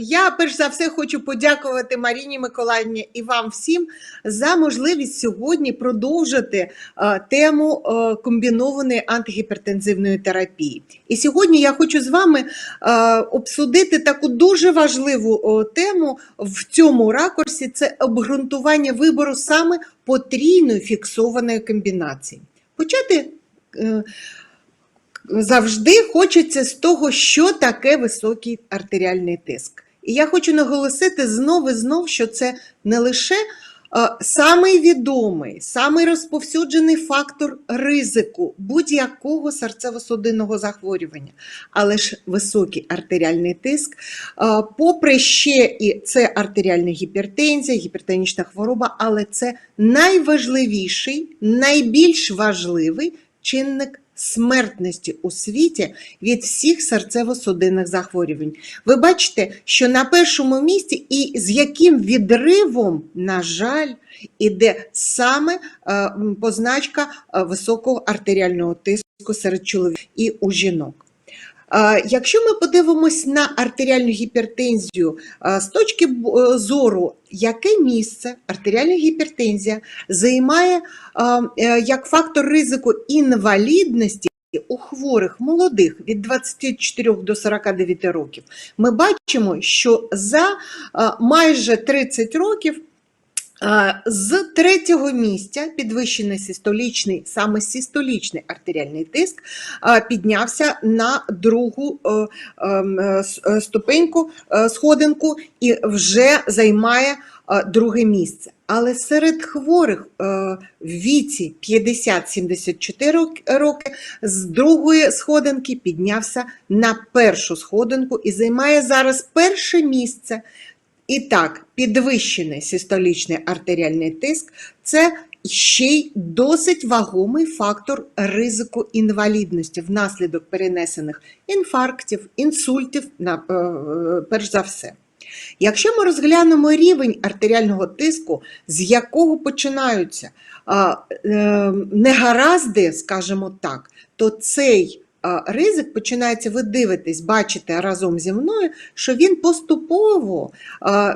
Я перш за все хочу подякувати Маріні Миколаївні і вам всім за можливість сьогодні продовжити е, тему е, комбінованої антигіпертензивної терапії. І сьогодні я хочу з вами е, обсудити таку дуже важливу тему в цьому ракурсі це обґрунтування вибору саме потрійної фіксованої комбінації. Почати завжди хочеться з того, що таке високий артеріальний тиск. І я хочу наголосити знов і знов, що це не лише е, самий відомий, самий розповсюджений фактор ризику будь-якого серцево-судинного захворювання, але ж високий артеріальний тиск, е, попри ще і це артеріальна гіпертензія, гіпертонічна хвороба, але це найважливіший, найбільш важливий чинник смертності у світі від всіх серцево-судинних захворювань. Ви бачите, що на першому місці і з яким відривом, на жаль, іде саме е, позначка е, високого артеріального тиску серед чоловіків і у жінок. Якщо ми подивимось на артеріальну гіпертензію з точки е, зору, яке місце артеріальна гіпертензія займає е, як фактор ризику інвалідності у хворих молодих від 24 до 49 років, ми бачимо, що за майже 30 років з третього місця підвищений систолічний, саме систолічний артеріальний тиск піднявся на другу е, ем, е, е, ступеньку, сходинку і вже займає друге місце. Але серед хворих в віці 50-74 рок- роки з другої сходинки піднявся на першу сходинку і займає зараз перше місце. І так, підвищений систолічний артеріальний тиск це ще й досить вагомий фактор ризику інвалідності внаслідок перенесених інфарктів, інсультів, е, перш за все. Якщо ми розглянемо рівень артеріального тиску, з якого починаються е, негаразди, скажімо так, то цей ризик починається, ви дивитесь, бачите разом зі мною, що він поступово,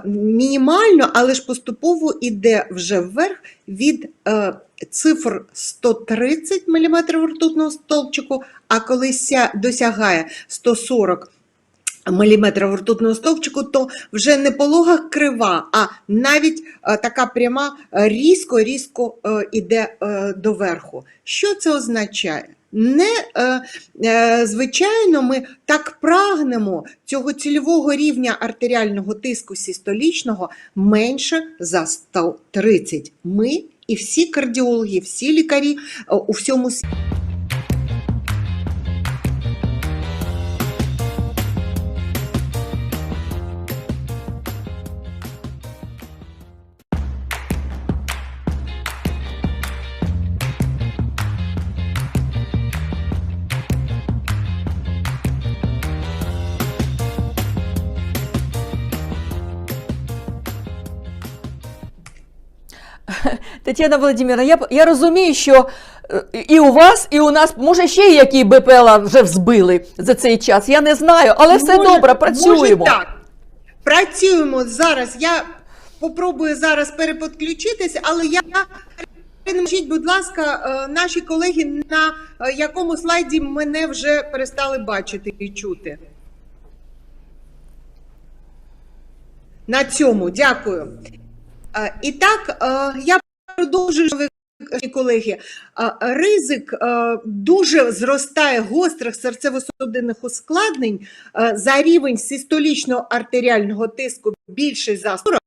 мінімально, але ж поступово йде вже вверх від е, цифр 130 мм ртутного стовпчику, а коли досягає 140 міліметрів ртутного стовпчику, то вже не пологах крива, а навіть е, така пряма е, різко-різко е, іде е, доверху. Що це означає? Не е, е, звичайно, ми так прагнемо цього цільового рівня артеріального тиску систолічного менше за 130. Ми і всі кардіологи, всі лікарі е, у всьому світі. Тетяна Володимирівна, я, я розумію, що е, і у вас, і у нас, може, ще які БПЛА вже взбили за цей час. Я не знаю, але все Може- добре, працюємо. Може так. Працюємо зараз. Я попробую зараз переподключитися, але я Перемкніть, будь ласка, е, наші колеги, на е, якому слайді мене вже перестали бачити і чути. На цьому, дякую. І так, я продовжую, шановні колеги. Ризик дуже зростає гострих серцево-судинних ускладнень за рівень систолічного артеріального тиску більше за 40,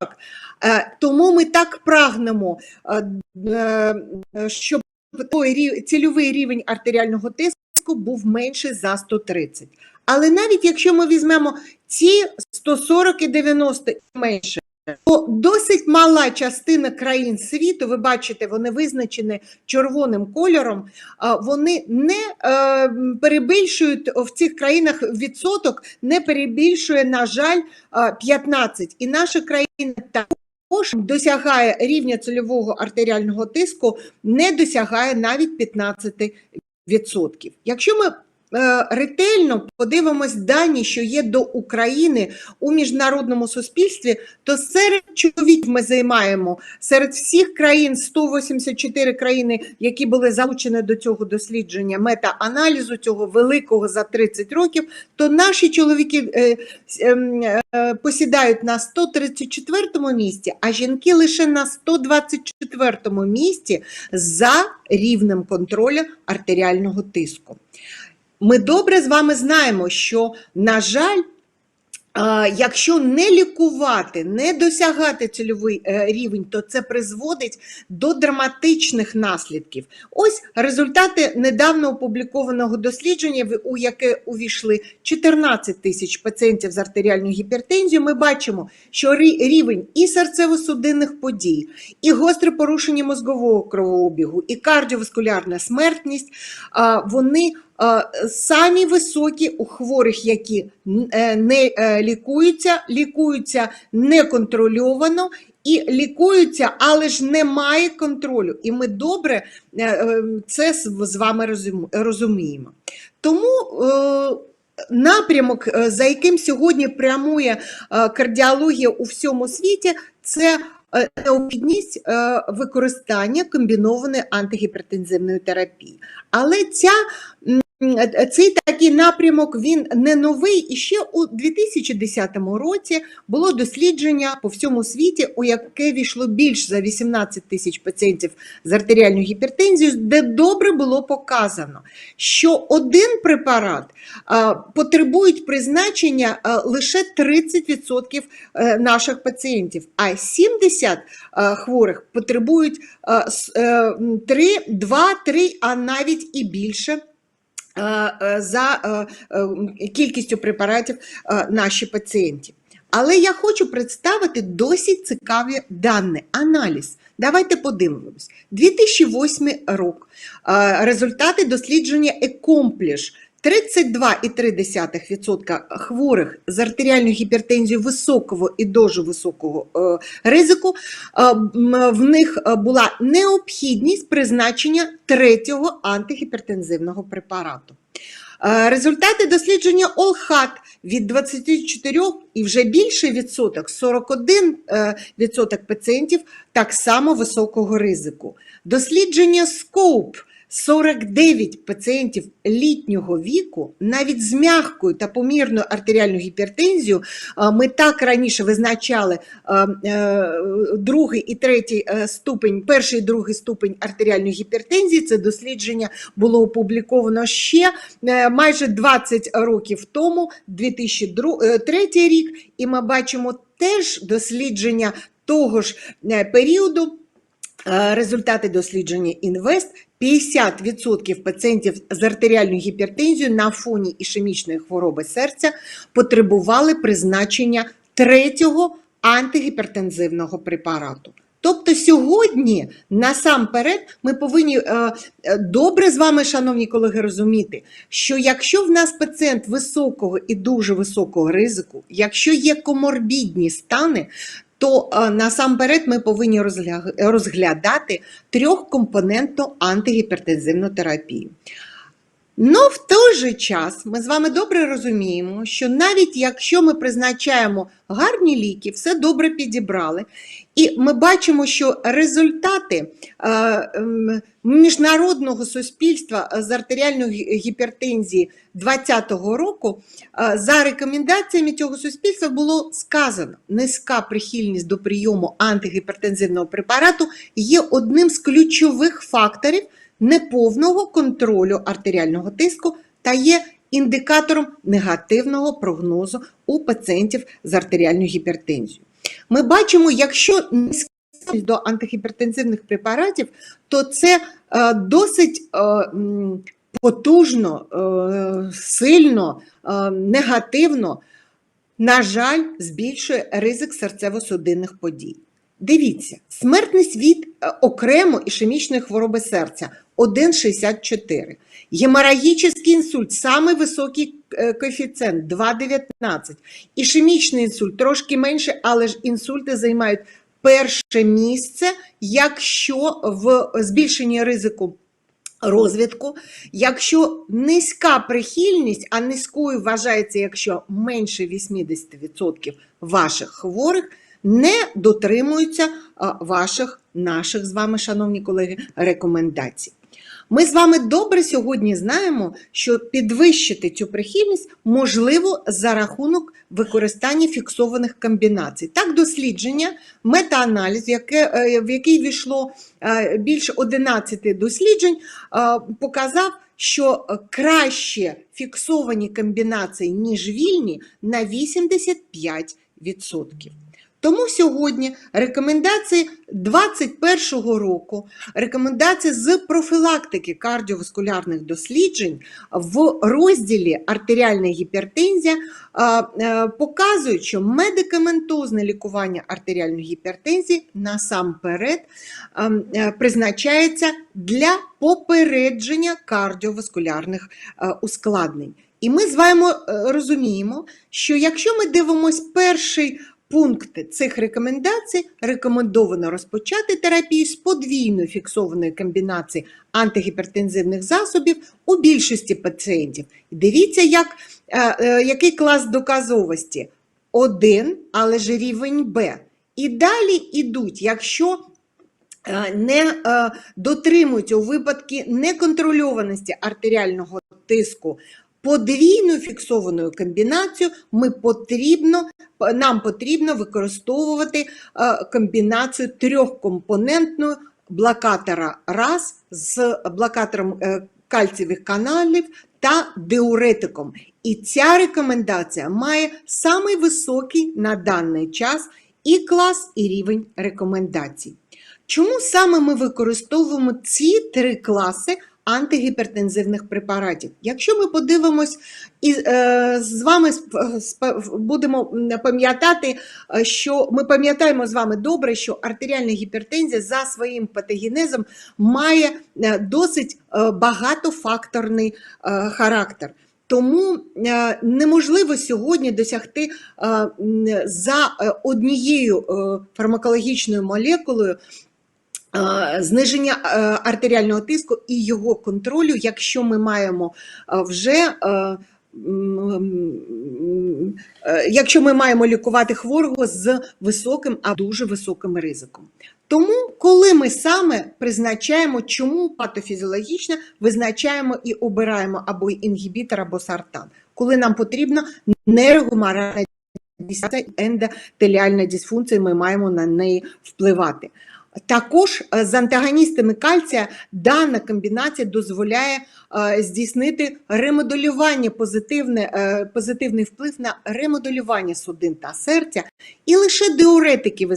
Е, тому ми так прагнемо, е, щоб цільовий рівень артеріального тиску був менше за 130. Але навіть якщо ми візьмемо ці 140 і 90 і менше, досить мала частина країн світу, ви бачите, вони визначені червоним кольором, вони не е, перебільшують в цих країнах відсоток, не перебільшує, на жаль, а, 15. І наша країна також досягає рівня цільового артеріального тиску, не досягає навіть 15%. Якщо ми ретельно подивимось дані, що є до України у міжнародному суспільстві, то серед чоловіків ми займаємо серед всіх країн 184 країни, які були залучені до цього дослідження, мета-аналізу цього великого за 30 років, то наші чоловіки е, с- ем, е, посідають на 134 місці, а жінки лише на 124 місці за рівнем контролю артеріального тиску. Ми добре з вами знаємо, що, на жаль, Якщо не лікувати, не досягати цільовий е, рівень, то це призводить до драматичних наслідків. Ось результати недавно опублікованого дослідження, у яке увійшли 14 тисяч пацієнтів з артеріальною гіпертензією. Ми бачимо, що рівень і серцево-судинних подій, і гостре порушення мозгового кровообігу, і кардіоваскулярна смертність, вони самі високі у хворих, які е, не е, лікуються, лікуються неконтрольовано і лікуються, але ж немає контролю. І ми добре е, е, це з вами розуміємо. Тому е, напрямок, е, за яким сьогодні прямує е, кардіологія у всьому світі, це е, необхідність е, використання комбінованої антигіпертензивної терапії. Але ця е, цей такий напрямок він не новий. І ще у 2010 році було дослідження по всьому світі, у яке війшло більш за 18 тисяч пацієнтів з артеріальною гіпертензією, де добре було показано, що один препарат потребують призначення лише 30% е, наших пацієнтів, а 70 е, хворих потребують 3, 2, 3, а навіть і більше е, е, за е, е, кількістю препаратів е, наші пацієнтів. Але я хочу представити досить цікаві дані, аналіз. Давайте подивимось. 2008 рік. Е, Результати дослідження Accomplish. 32,3% хворих з артеріальною гіпертензією високого і дуже високого е, ризику. е, В них е, була необхідність призначення третього антигіпертензивного препарату. Результати дослідження ОЛХАТ від 24 і вже більше відсоток, 41 е, відсоток пацієнтів так само високого ризику. Дослідження SCOPE 49 пацієнтів літнього віку, навіть з м'якою та помірною артеріальною гіпертензією, е, ми так раніше визначали е, е, другий і третій ступень, перший і другий ступень артеріальної гіпертензії. Це дослідження було опубліковано ще майже 20 років тому, 2003 рік, і ми бачимо теж дослідження того ж періоду. Результати дослідження Інвест 50% пацієнтів з артеріальною гіпертензією на фоні ішемічної хвороби серця потребували призначення третього антигіпертензивного препарату. Тобто сьогодні насамперед ми повинні е, е, добре з вами, шановні колеги, розуміти, що якщо в нас пацієнт високого і дуже високого ризику, якщо є коморбідні стани, то е, насамперед ми повинні розгля- розглядати трьохкомпонентну антигіпертензивну терапію. Ну, в той же час ми з вами добре розуміємо, що навіть якщо ми призначаємо гарні ліки, все добре підібрали, і ми бачимо, що результати е, ем, міжнародного суспільства з артеріальної гіпертензії 2020 року е, за рекомендаціями цього суспільства було сказано, низька прихильність до прийому антигіпертензивного препарату є одним з ключових факторів неповного контролю артеріального тиску та є індикатором негативного прогнозу у пацієнтів з артеріальною гіпертензією. Ми бачимо, якщо низька до антигіпертензивних препаратів, то це е, досить е, потужно, е, сильно, негативно, на жаль, збільшує ризик серцево-судинних подій. Дивіться, смертність від е, окремо ішемічної хвороби серця 1,64. Геморагічний інсульт самий високий е, коефіцієнт 2,19. Ішемічний інсульт трошки менше, але ж інсульти займають перше місце, якщо в збільшенні ризику розвідку. Якщо низька прихильність, а низькою вважається, якщо менше 80% ваших хворих не дотримуються ваших наших з вами, шановні колеги, рекомендацій. Ми з вами добре сьогодні знаємо, що підвищити цю прихильність можливо за рахунок використання фіксованих комбінацій. Так, дослідження, метааналіз, е, в який війшло е, більше 11 досліджень, е, показав, що е, краще фіксовані комбінації, ніж вільні, на 85%. Тому сьогодні рекомендації 2021 року, рекомендації з профілактики кардіоваскулярних досліджень в розділі артеріальна гіпертензія е, показують, що медикаментозне лікування артеріальної гіпертензії насамперед е, призначається для попередження кардіоваскулярних е, ускладнень. І ми з вами розуміємо, що якщо ми дивимося перший пункти цих рекомендацій рекомендовано розпочати терапію з подвійною фіксованою комбінацією антигіпертензивних засобів у більшості пацієнтів. Дивіться, як, е, е, який клас доказовості. Один, але ж рівень Б. І далі йдуть, якщо е, не дотримуються у випадку неконтрольованості артеріального тиску подвійною фіксованою комбінацією, ми потрібно, нам потрібно використовувати е, комбінацію трьохкомпонентну блокатора раз з блокатором е, кальцієвих каналів та диуретиком. І ця рекомендація має самий високий на даний час і клас, і рівень рекомендацій. Чому саме ми використовуємо ці три класи антигіпертензивних препаратів? Якщо ми подивимось і е, з вами сп- будемо пам'ятати, е, що ми пам'ятаємо з вами добре, що артеріальна гіпертензія за своїм патогенезом має е, досить е, багатофакторний е, характер. Тому е, неможливо сьогодні досягти е, за е, однією е, фармакологічною молекулою е, зниження е, артеріального тиску і його контролю, якщо ми маємо е, вже. е, е, Якщо ми маємо лікувати хворого з високим а дуже високим ризиком. Тому, коли ми саме призначаємо, чому патофізіологічно визначаємо і обираємо або інгібітор, або сартан, коли нам потрібно нейрогуморальна дисфункція, ендотеліальна дисфункція, ми маємо на неї впливати. Також е, з антагоністами кальція дана комбінація дозволяє е, здійснити ремоделювання, е, позитивний вплив на ремоделювання судин та серця. І лише диуретики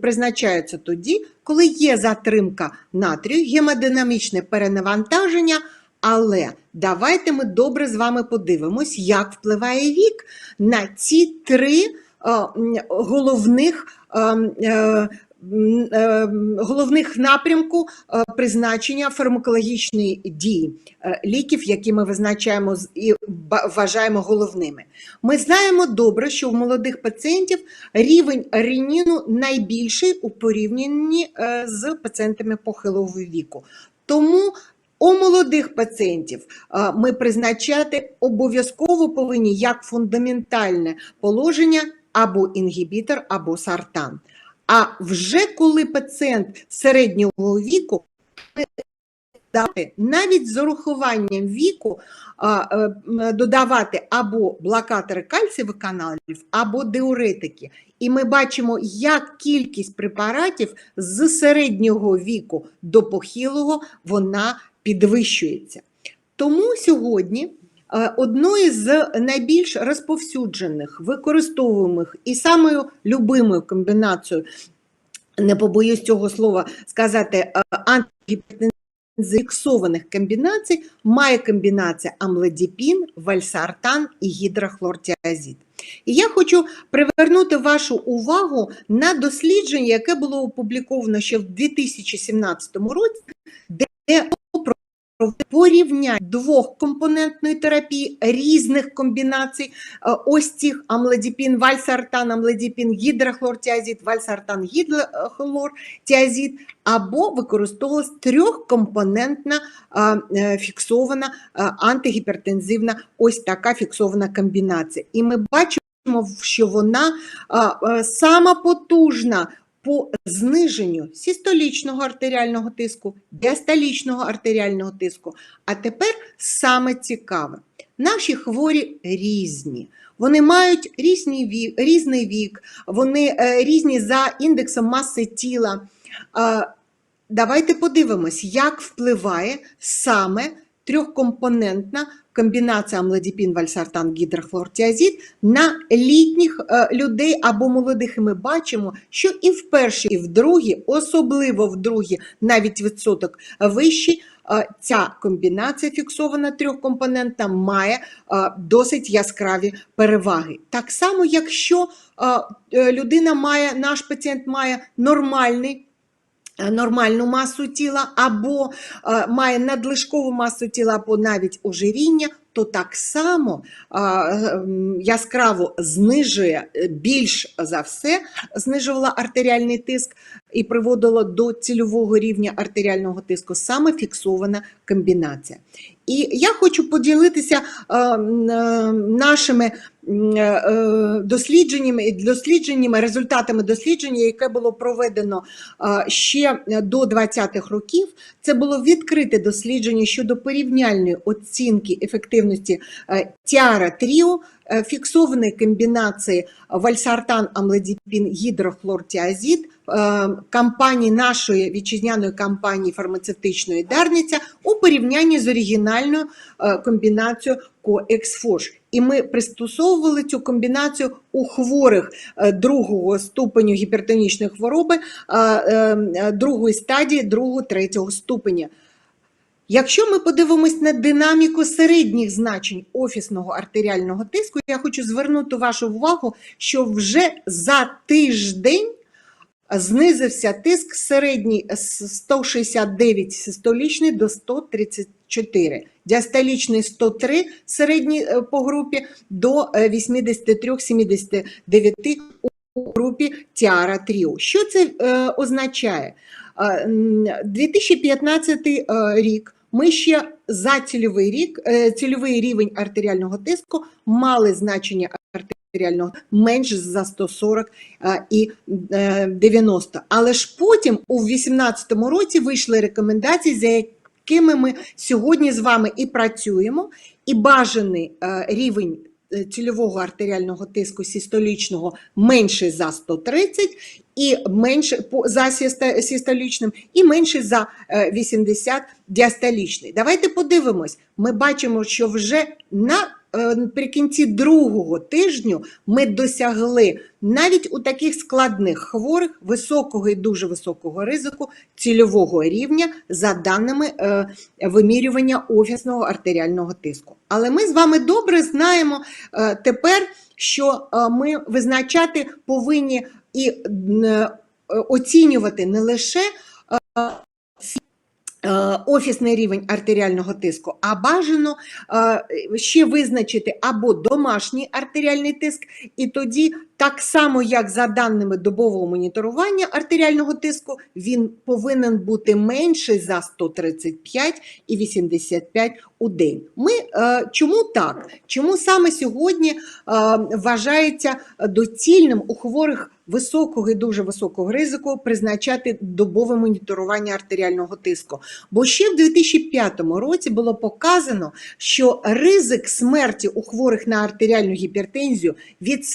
призначаються тоді, коли є затримка натрію, гемодинамічне перенавантаження. Але давайте ми добре з вами подивимось, як впливає вік на ці три головних. Е, головних напрямку е, призначення фармакологічної дії е, ліків, які ми визначаємо і вважаємо головними. Ми знаємо добре, що у молодих пацієнтів рівень реніну найбільший у порівнянні з пацієнтами похилого віку. Тому у молодих пацієнтів ми призначати обов'язково повинні як фундаментальне положення або інгібітор, або сартан. А вже коли пацієнт середнього віку, дати навіть з урахуванням віку а, е, м, додавати або блокатори кальцієвих каналів, або диуретики. І ми бачимо, як кількість препаратів з середнього віку до похилого вона підвищується. Тому сьогодні е, одною з найбільш розповсюджених, використовуємих і самою любимою комбінацією, не побоюсь цього слова сказати, е, антигіпертензивних фіксованих комбінацій має комбінація амлодіпін, вальсартан і гідрохлортіазид. І я хочу привернути вашу увагу на дослідження, яке було опубліковано ще в 2017 році, де порівняння двохкомпонентної терапії різних комбінацій. е, Ось цих амлодіпін, вальсартан, амлодіпін, гідрохлортіазід, вальсартан, гідрохлортіазід, або використовувалась трьохкомпонентна е, фіксована антигіпертензивна ось така фіксована комбінація. І ми бачимо, що вона а, е, сама потужна по зниженню систолічного артеріального тиску, діастолічного артеріального тиску. А тепер саме цікаве. Наші хворі різні. Вони мають різні вік, різний вік, вони е, різні за індексом маси тіла. Давайте подивимось, як впливає саме трьохкомпонентна комбінація амлодіпін, вальсартан, гідрохлортіазід на літніх е, людей або молодих. І ми бачимо, що і в першій, і в другій, особливо в другій, навіть відсоток вищий, е, ця комбінація фіксована трьохкомпонентна має е, досить яскраві переваги. Так само, якщо людина має, наш пацієнт має нормальний. Е, Нормальну масу тіла або е, має надлишкову масу тіла, або навіть ожиріння, то так само е, яскраво знижує більш за все, знижувала артеріальний тиск і приводила до цільового рівня артеріального тиску саме фіксована комбінація. І я хочу поділитися нашими дослідженнями, дослідженнями, результатами дослідження, яке було проведено е, ще до 20-х років. Це було відкрите дослідження щодо порівняльної оцінки ефективності е, тіара тріо е, фіксованої комбінації вальсартан, амлодіпін, гідрохлортіазід е, компанії нашої вітчизняної компанії фармацевтичної Дарниця у порівнянні з оригінальною е, комбінацією CoExFosh. І ми пристосовували цю комбінацію у хворих е, другого ступеню гіпертонічної хвороби, е, е, другої стадії, другого, третього ступеня. Якщо ми подивимось на динаміку середніх значень офісного артеріального тиску, я хочу звернути вашу увагу, що вже за тиждень знизився тиск середній з 169 систолічний до 134, діастолічний 103 середній е, по групі до е, 83-79 у групі Тіара Тріо. Що це е, означає? Е, 2015 е, рік ми ще за цільовий рік, е, цільовий рівень артеріального тиску мали значення артеріального менш за 140 е, і е, 90. Але ж потім у 2018 році вийшли рекомендації, за якими ми сьогодні з вами і працюємо, і бажаний е, рівень е, цільового артеріального тиску систолічного менше за 130 і менше за систолічним, і менше за е, 80 діастолічний. Давайте подивимось. Ми бачимо, що вже на наприкінці другого тижню ми досягли навіть у таких складних хворих високого і дуже високого ризику цільового рівня за даними е, вимірювання офісного артеріального тиску. Але ми з вами добре знаємо е, тепер, що е, ми визначати повинні і е, оцінювати не лише е, е, офісний рівень артеріального тиску, а бажано е, ще визначити або домашній артеріальний тиск, і тоді так само, як за даними добового моніторування артеріального тиску, він повинен бути менший за 135 і 85 у день. Ми е, чому так? Чому саме сьогодні е, вважається доцільним у хворих високого і дуже високого ризику призначати добове моніторування артеріального тиску? Бо ще в 2005 році було показано, що ризик смерті у хворих на артеріальну гіпертензію від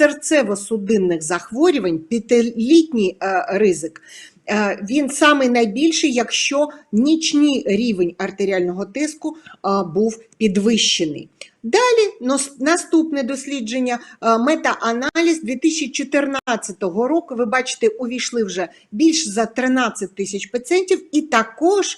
серцево-судинних захворювань, п'ятилітній е, ризик. е, Він самий найбільший, якщо нічний рівень артеріального тиску е, був підвищений. Далі наступне дослідження, мета-аналіз 2014 року. Ви бачите, увійшли вже більш за 13 тисяч пацієнтів, і також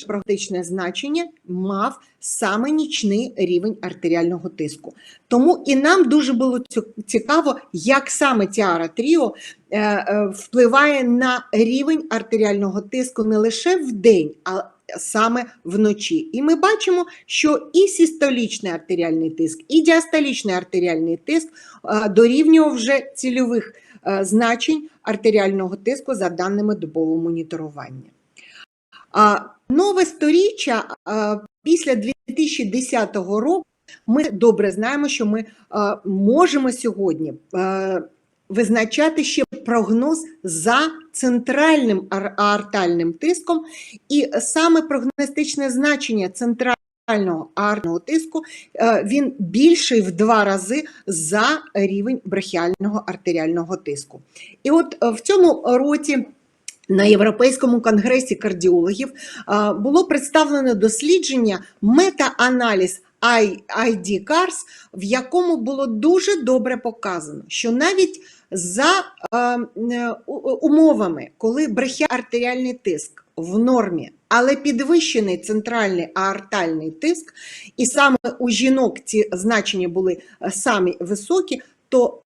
саме практичне значення мав саме нічний рівень артеріального тиску. Тому і нам дуже було цікаво, як саме Тіара Тріо е, е, впливає на рівень артеріального тиску не лише в день, а саме вночі. І ми бачимо, що і систолічний артеріальний тиск, і діастолічний артеріальний тиск е, дорівнював вже цільових значень артеріального тиску за даними добового моніторування. Нове сторіччя після 2010 року ми добре знаємо, що ми можемо сьогодні визначати ще прогноз за центральним аортальним тиском, і саме прогностичне значення центрального аортального тиску він більший в два рази за рівень брахіального артеріального тиску. І от в цьому році на Європейському конгресі кардіологів було представлено дослідження мета-аналіз I- ID CARS, в якому було дуже добре показано, що навіть за умовами, коли брахіартеріальний тиск в нормі, але підвищений центральний аортальний тиск, і саме у жінок ці значення були самі високі, то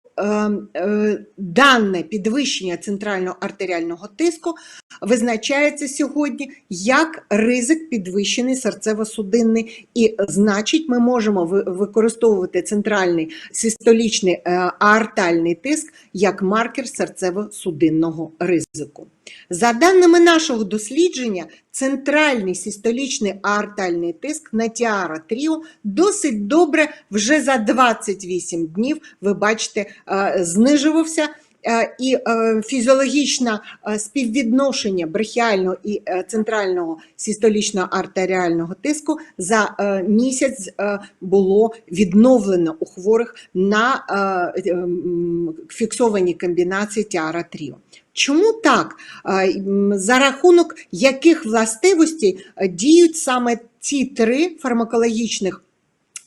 дане підвищення центрального артеріального тиску визначається сьогодні як ризик підвищений серцево-судинний, і значить, ми можемо використовувати центральний систолічний артальний аортальний тиск як маркер серцево-судинного ризику. За даними нашого дослідження, центральний систолічний аортальний тиск на Тіара Тріо досить добре вже за 28 днів, ви бачите, е, знижувався. Е, І е, фізіологічне е, співвідношення брахіального і центрального систолічного артеріального тиску за місяць було відновлено у хворих на м, фіксованій комбінації тіара тріо. Чому так? За рахунок яких властивостей діють саме ці три фармакологічних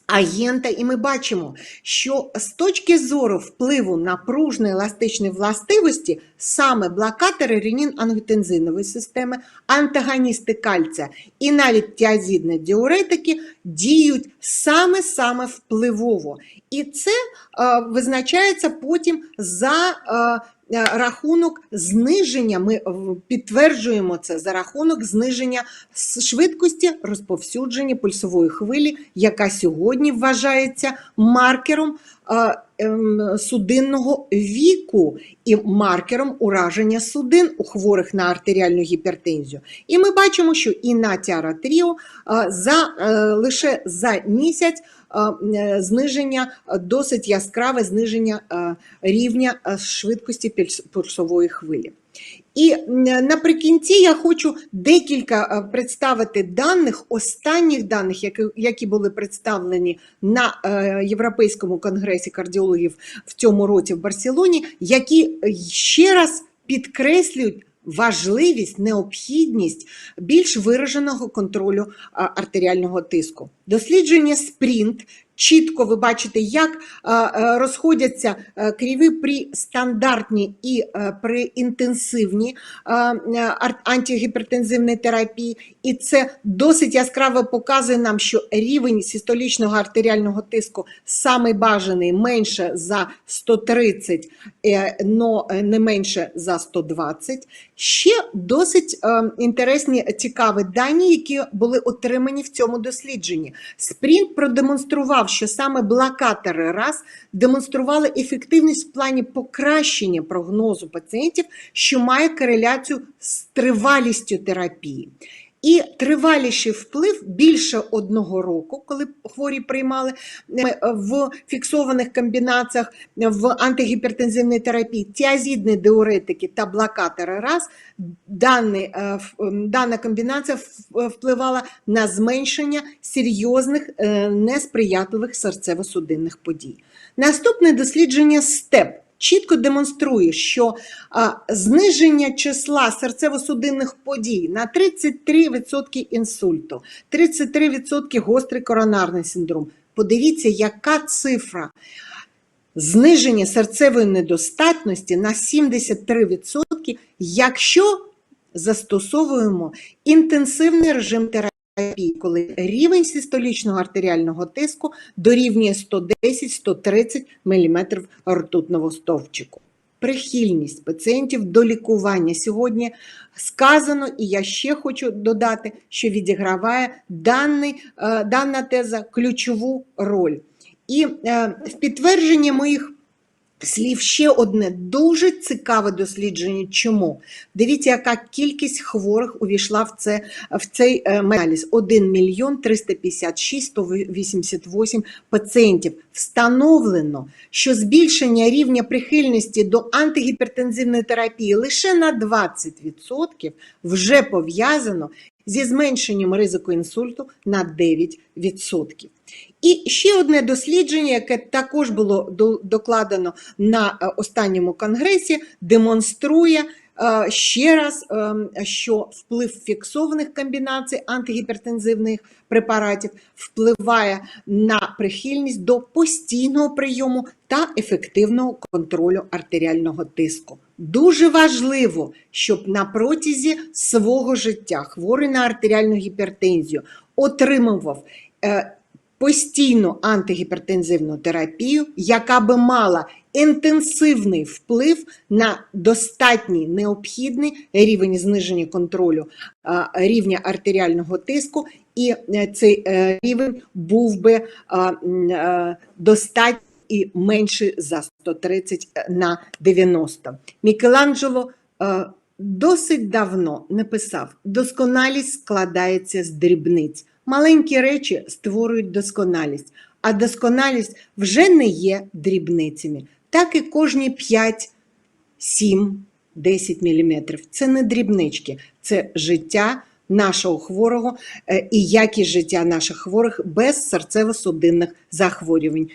агента, і ми бачимо, що з точки зору впливу на пружно еластичні властивості саме блокатори ренін-ангітензинової системи, антагоністи кальція і навіть тіазідні діуретики діють саме-саме впливово. І це е, визначається потім за е, рахунок зниження, ми е, підтверджуємо це за рахунок зниження швидкості розповсюдження пульсової хвилі, яка сьогодні вважається маркером е, ем, судинного віку і маркером ураження судин у хворих на артеріальну гіпертензію. І ми бачимо, що і на тіаратріо за е, лише за місяць е, е, зниження е, досить яскраве зниження е, рівня е, швидкості пульс- пульсової хвилі. І наприкінці я хочу декілька е, представити даних, останніх даних, які, які були представлені на е, Європейському конгресі кардіологів в цьому році в Барселоні, які е, ще раз підкреслюють важливість, необхідність більш вираженого контролю артеріального тиску. Дослідження спринт. Чітко ви бачите, як а, а, розходяться а, криві при стандартній і при інтенсивній антигіпертензивній терапії, і це досить яскраво показує нам, що рівень систолічного артеріального тиску самий бажаний менше за 130, е, но е, не менше за 120. Ще досить е, інтересні цікаві дані, які були отримані в цьому дослідженні. Спринт продемонстрував, що саме блокатори раз демонстрували ефективність в плані покращення прогнозу пацієнтів, що має кореляцію з тривалістю терапії. І триваліший вплив більше одного року, коли хворі приймали е, в фіксованих комбінаціях в антигіпертензивній терапії тіазідні диуретики та блокатори раз, дані, е, м, дана комбінація впливала на зменшення серйозних е, несприятливих серцево-судинних подій. Наступне дослідження СТЕП чітко демонструє, що зниження числа серцево-судинних подій на 33% інсульту, 33% гострий коронарний синдром. Подивіться, яка цифра. Зниження серцевої недостатності на 73%, якщо застосовуємо інтенсивний режим терапії, коли рівень систолічного артеріального тиску дорівнює 110-130 мм ртутного стовпчику. прихильність пацієнтів до лікування. Сьогодні сказано, і я ще хочу додати, що відіграває даний, е, дана теза ключову роль. І е, в підтвердження моїх слів ще одне дуже цікаве дослідження. Чому? Дивіться, яка кількість хворих увійшла в, це, в цей е, аналіз. 1 мільйон 356 188 пацієнтів. Встановлено, що збільшення рівня прихильності до антигіпертензивної терапії лише на 20% вже пов'язано зі зменшенням ризику інсульту на 9%. І ще одне дослідження, яке також було докладено на е, останньому конгресі, демонструє е, ще раз, е, що вплив фіксованих комбінацій антигіпертензивних препаратів впливає на прихильність до постійного прийому та ефективного контролю артеріального тиску. Дуже важливо, щоб на протязі свого життя хворий на артеріальну гіпертензію отримував постійну антигіпертензивну терапію, яка би мала інтенсивний вплив на достатній необхідний рівень зниження контролю рівня артеріального тиску, і е, цей е, рівень був би е, достатній і менший за 130 на 90. Мікеланджело досить давно написав: досконалість складається з дрібниць. Маленькі речі створюють досконалість, а досконалість вже не є дрібницями. Так і кожні 5, 7, 10 мм. Це не дрібнички, це життя нашого хворого е, і якість життя наших хворих без серцево-судинних захворювань.